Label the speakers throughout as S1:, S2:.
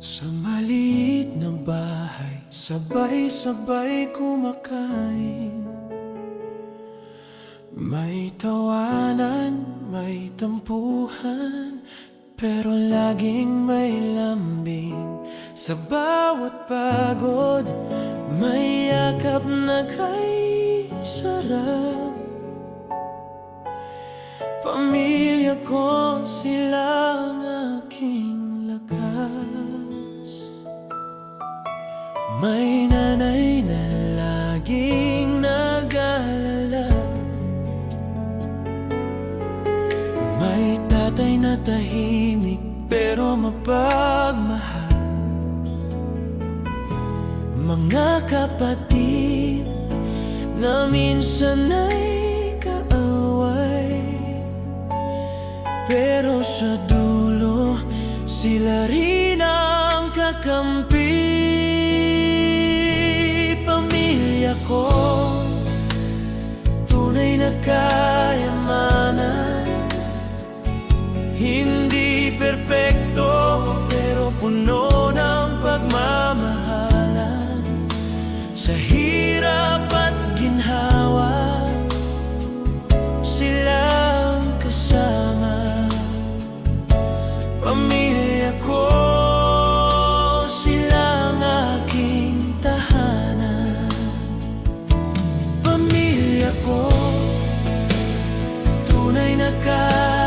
S1: Sa maliit na bahay, sabay-sabay kumakain. May tawanan, may tampuhan Pero laging may lambing. Sa bawat pagod, may yakap na kay sarap. Pamilya ko May nanay na laging nag-aalala. May tatay na tahimik pero mapagmahal. Mga kapatid na minsan ay kaaway. Pero sa dulo, sila rin ang kakampi Hindi perpekto, pero puno ng pagmamahalan. Sa hirap at ginhawa silang kasama. Pamilya ko silang aking tahanan. Pamilya ko tunay na kayamanan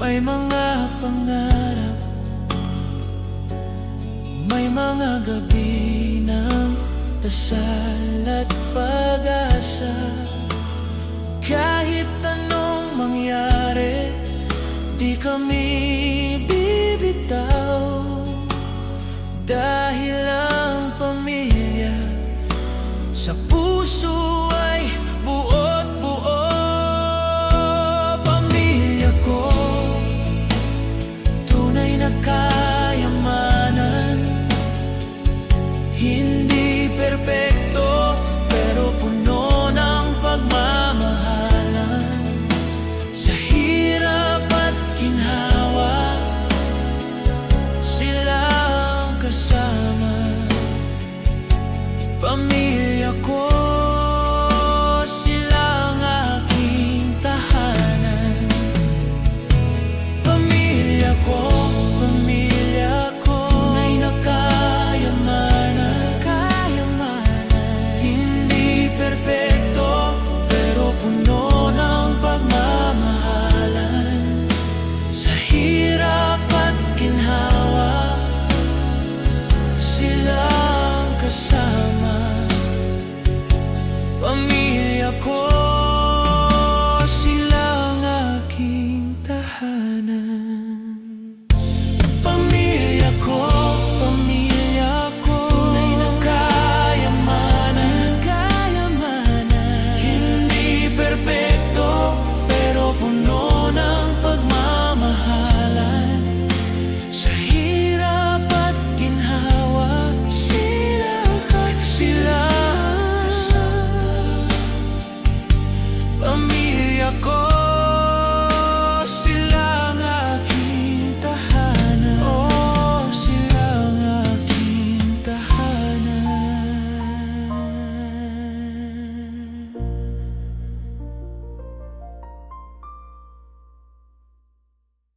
S1: May mga pangarap. May mga gabi ng dasal at in sorry